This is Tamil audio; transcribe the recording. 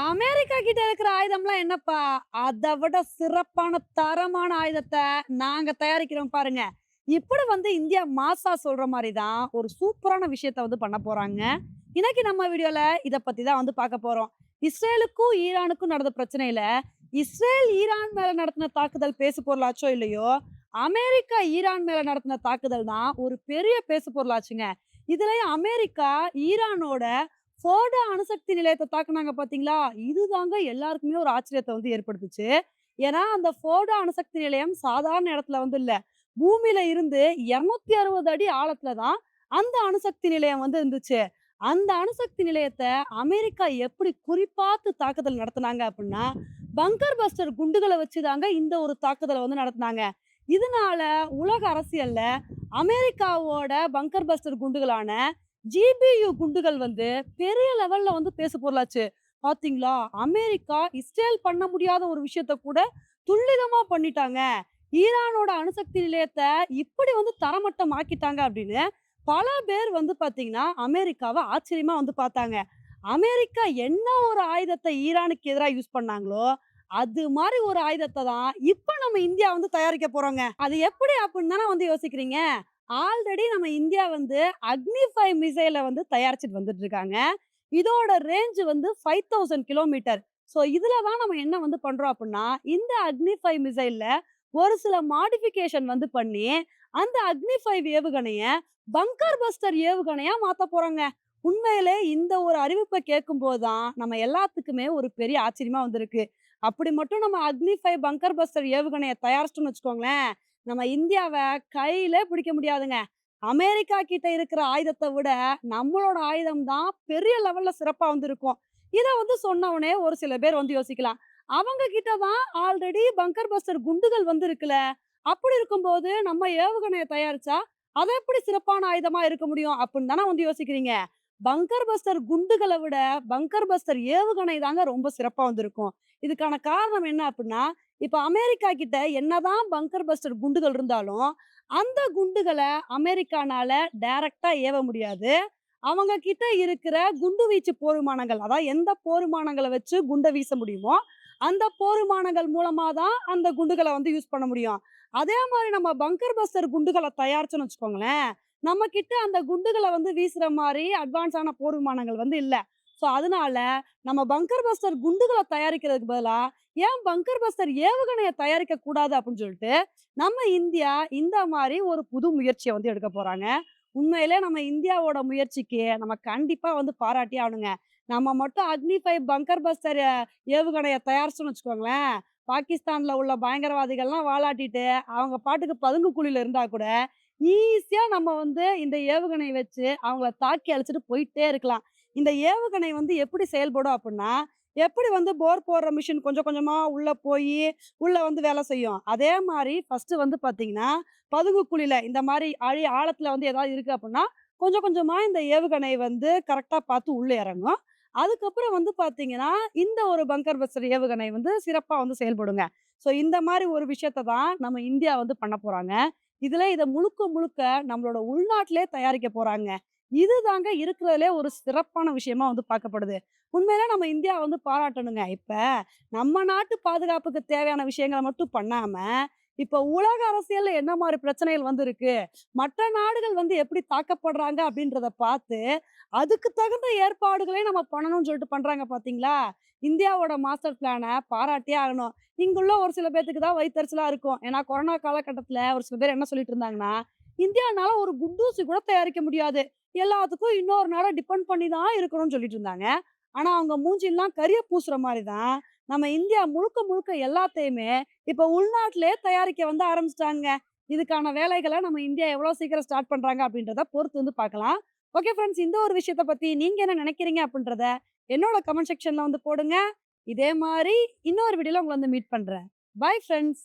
அமெரிக்கா கிட்ட இருக்கிற ஆயுதம்லாம் என்னப்பா? அதை விட சிறப்பான தரமான ஆயுதத்தை நாங்க தயாரிக்கிறோம் பாருங்க. இப்படி வந்து இந்தியா மாசா சொல்ற மாதிரி தான் ஒரு சூப்பரான விஷயத்த வந்து பண்ண போறாங்க. இன்னைக்கு நம்ம வீடியோல இத பத்தி தான் வந்து பார்க்க போறோம். இஸ்ரேலுக்கும் ஈரானுக்கும் நடந்த பிரச்சனையில இஸ்ரேல் ஈரான் மேல நடத்தின தாக்குதல் பேசு பொருளாச்சோ இல்லையோ? அமெரிக்கா ஈரான் மேல நடத்தின தாக்குதல் தான் ஒரு பெரிய பேசு பொருளாச்சுங்க. இதுலயும் அமெரிக்கா ஈரானோட சோடா அணுசக்தி நிலையத்தை தாக்குனாங்க பாத்தீங்களா இதுதாங்க எல்லாருக்குமே ஒரு ஆச்சரியத்தை வந்து ஏற்படுத்துச்சு. ஏன்னா அந்த ஃபோடா அணுசக்தி நிலையம் சாதாரண இடத்துல வந்து இல்ல. பூமியில இருந்து இருநூத்தி அறுபது அடி ஆழத்துல தான் அந்த அணுசக்தி நிலையம் வந்து இருந்துச்சு. அந்த அணுசக்தி நிலையத்தை அமெரிக்கா எப்படி குறிப்பாத்து தாக்குதல் நடத்தினாங்க அப்படின்னா பங்கர் பஸ்டர் குண்டுகளை வச்சுதாங்க இந்த ஒரு தாக்குதலை வந்து நடத்தினாங்க. இதனால உலக அரசியல்ல அமெரிக்காவோட பங்கர் பஸ்டர் குண்டுகளான ஜிபியு குண்டுகள் வந்து பெரிய லெவல்ல வந்து பேசு பொருளாச்சு. பாத்தீங்களா? அமெரிக்கா இஸ்ரேல் பண்ண முடியாத ஒரு விஷயத்த கூட துல்லிதமா பண்ணிட்டாங்க. ஈரானோட அணுசக்தி நிலையத்தை இப்படி வந்து தரமட்டம் ஆக்கிட்டாங்க அப்படின்னு பல பேர் வந்து பாத்தீங்கன்னா அமெரிக்காவை ஆச்சரியமா வந்து பார்த்தாங்க அமெரிக்கா என்ன ஒரு ஆயுதத்தை ஈரானுக்கு எதிராக யூஸ் பண்ணாங்களோ அது மாதிரி ஒரு ஆயுதத்தை தான் இப்போ நம்ம இந்தியா வந்து தயாரிக்க போறோங்க. அது எப்படி அப்படின்னு தானே வந்து யோசிக்கிறீங்க? ஆல்ரெடி நம்ம இந்தியா வந்து அக்னி ஃபைவ் மிசைலை வந்து தயாரிச்சுட்டு வந்துட்டு இருக்காங்க இதோட ரேஞ்ச் வந்து ஃபைவ் தௌசண்ட் கிலோமீட்டர் ஸோ இதில் தான் நம்ம என்ன வந்து பண்ணுறோம் அப்படின்னா இந்த அக்னி ஃபைவ் ஒரு சில மாடிஃபிகேஷன் வந்து பண்ணி அந்த அக்னி ஃபைவ் பங்கர் பஸ்டர் ஏவுகணையாக மாற்ற போகிறாங்க உண்மையிலே இந்த ஒரு அறிவிப்பை கேட்கும் போதுதான் நம்ம எல்லாத்துக்குமே ஒரு பெரிய ஆச்சரியமாக வந்திருக்கு. அப்படி மட்டும் நம்ம அக்னி ஃபைவ் பங்கர் பஸ்டர் ஏவுகணையை தயாரிச்சிட்டோம்னு வச்சுக்கோங்களேன் நம்ம இந்தியாவை கையில பிடிக்க முடியாதுங்க. அமெரிக்கா கிட்ட இருக்கிற ஆயுதத்தை விட நம்மளோட ஆயுதம் தான் பெரிய லெவல்ல சிறப்பா வந்து இருக்கும் இத வந்து சொன்னவனே ஒரு சில பேர் வந்து யோசிக்கலாம். அவங்க கிட்ட தான் ஆல்ரெடி பங்கர் பஸ்டர் குண்டுகள் வந்து இருக்குல்ல அப்படி இருக்கும்போது நம்ம ஏவுகணையை தயாரிச்சா அதை எப்படி சிறப்பான ஆயுதமா இருக்க முடியும் அப்படின்னு தானே வந்து யோசிக்கிறீங்க? பங்கர் பஸ்டர் குண்டுகளை விட பங்கர் பஸ்டர் ஏவுகணை தாங்க ரொம்ப சிறப்பாக வந்திருக்கும். இதுக்கான காரணம் என்ன அப்படின்னா இப்போ அமெரிக்கா கிட்ட என்னதான் பங்கர் பஸ்டர் குண்டுகள் இருந்தாலும் அந்த குண்டுகளை அமெரிக்கானால டைரக்டா ஏவ முடியாது. அவங்க கிட்ட இருக்கிற குண்டு வீச்சு போருமானங்கள் அதாவது எந்த போருமானங்களை வச்சு குண்டை வீச முடியுமோ அந்த போருமானங்கள் மூலமா தான் அந்த குண்டுகளை வந்து யூஸ் பண்ண முடியும். அதே மாதிரி நம்ம பங்கர் பஸ்டர் குண்டுகளை தயாரிச்சோன்னு வச்சுக்கோங்களேன் நம்ம கிட்ட அந்த குண்டுகளை வந்து வீசுற மாதிரி அட்வான்ஸான போர் விமானங்கள் வந்து இல்லை. ஸோ அதனால நம்ம பங்கர் பஸ்டர் குண்டுகளை தயாரிக்கிறதுக்கு பதிலா ஏன் பங்கர் பஸ்டர் ஏவுகணையை தயாரிக்க கூடாது அப்படின்னு சொல்லிட்டு நம்ம இந்தியா இந்த மாதிரி ஒரு புது முயற்சியை வந்து எடுக்க போறாங்க. உண்மையிலே நம்ம இந்தியாவோட முயற்சிக்கு நம்ம கண்டிப்பா வந்து பாராட்டி ஆகணுங்க. நம்ம மட்டும் அக்னி ஃபைவ் பங்கர் பஸ்டர் ஏவுகணையை தயாரிச்சோம்னு வச்சுக்கோங்களேன் பாகிஸ்தான்ல உள்ள பயங்கரவாதிகள்லாம் வாழாட்டிட்டு அவங்க பாட்டுக்கு பதுங்கு குழியில இருந்தா கூட ஈஸியா நம்ம வந்து இந்த ஏவுகணை வச்சு அவங்கள தாக்கி அழிச்சிட்டு போயிட்டே இருக்கலாம். இந்த ஏவுகணை வந்து எப்படி செயல்படும் அப்படின்னா எப்படி வந்து போர் போடுற மிஷின் கொஞ்சம் கொஞ்சமாக உள்ளே போய் உள்ளே வந்து வேலை செய்யும். அதே மாதிரி ஃபஸ்ட்டு வந்து பார்த்திங்கன்னா பதுங்கு குழியில் இந்த மாதிரி அழி ஆழத்தில் வந்து ஏதாவது இருக்குது அப்படின்னா கொஞ்சம் கொஞ்சமாக இந்த ஏவுகணை வந்து கரெக்டாக பார்த்து உள்ளே இறங்கும். அதுக்கப்புறம் வந்து பார்த்தீங்கன்னா இந்த ஒரு பங்கர் பஸ்டர் ஏவுகணை வந்து சிறப்பாக வந்து செயல்படுங்க. ஸோ இந்த மாதிரி ஒரு விஷயத்த தான் நம்ம இந்தியா வந்து பண்ண போகிறாங்க இதுல இதை முழுக்க முழுக்க நம்மளோட உள்நாட்டிலே தயாரிக்க போறாங்க. இதுதாங்க இருக்கிறதுலே ஒரு சிறப்பான விஷயமா வந்து பார்க்கப்படுது. உண்மையில நம்ம இந்தியா வந்து பாராட்டணுங்க. இப்ப நம்ம நாட்டு பாதுகாப்புக்கு தேவையான விஷயங்களை மட்டும் பண்ணாம இப்ப உலக அரசியல்ல என்ன மாதிரி பிரச்சனைகள் வந்து இருக்கு மற்ற நாடுகள் வந்து எப்படி தாக்கப்படுறாங்க அப்படின்றத பார்த்து அதுக்கு தகுந்த ஏற்பாடுகளே நம்ம பண்ணணும்னு சொல்லிட்டு பண்றாங்க பாத்தீங்களா? இந்தியாவோட மாஸ்டர் பிளானை பாராட்டியே ஆகணும். இங்குள்ள ஒரு சில பேத்துக்கு தான் வயிற்றுச்சலா இருக்கும். ஏன்னா கொரோனா காலகட்டத்துல ஒரு சில பேர் என்ன சொல்லிட்டு இருந்தாங்கன்னா இந்தியானால ஒரு குண்டூசி கூட தயாரிக்க முடியாது. எல்லாத்துக்கும் இன்னொரு நாளை டிபெண்ட் பண்ணி தான் இருக்கணும்னு சொல்லிட்டு இருந்தாங்க. ஆனா அவங்க மூஞ்சிலாம் கரிய பூசுற மாதிரி தான் நம்ம இந்தியா முழுக்க முழுக்க எல்லாத்தையுமே இப்ப உள்நாட்டிலே தயாரிக்க வந்து ஆரம்பிச்சிட்டாங்க. இதுக்கான வேலைகளை நம்ம இந்தியா எவ்வளவு சீக்கிரம் ஸ்டார்ட் பண்றாங்க அப்படின்றத பொறுத்து வந்து பார்க்கலாம். ஓகே ஃப்ரெண்ட்ஸ் இந்த ஒரு விஷயத்த பத்தி நீங்க என்ன நினைக்கிறீங்க அப்படின்றத என்னோட கமெண்ட் செக்ஷன்ல வந்து போடுங்க. இதே மாதிரி இன்னொரு வீடியோல உங்களை வந்து மீட் பண்றேன். Bye friends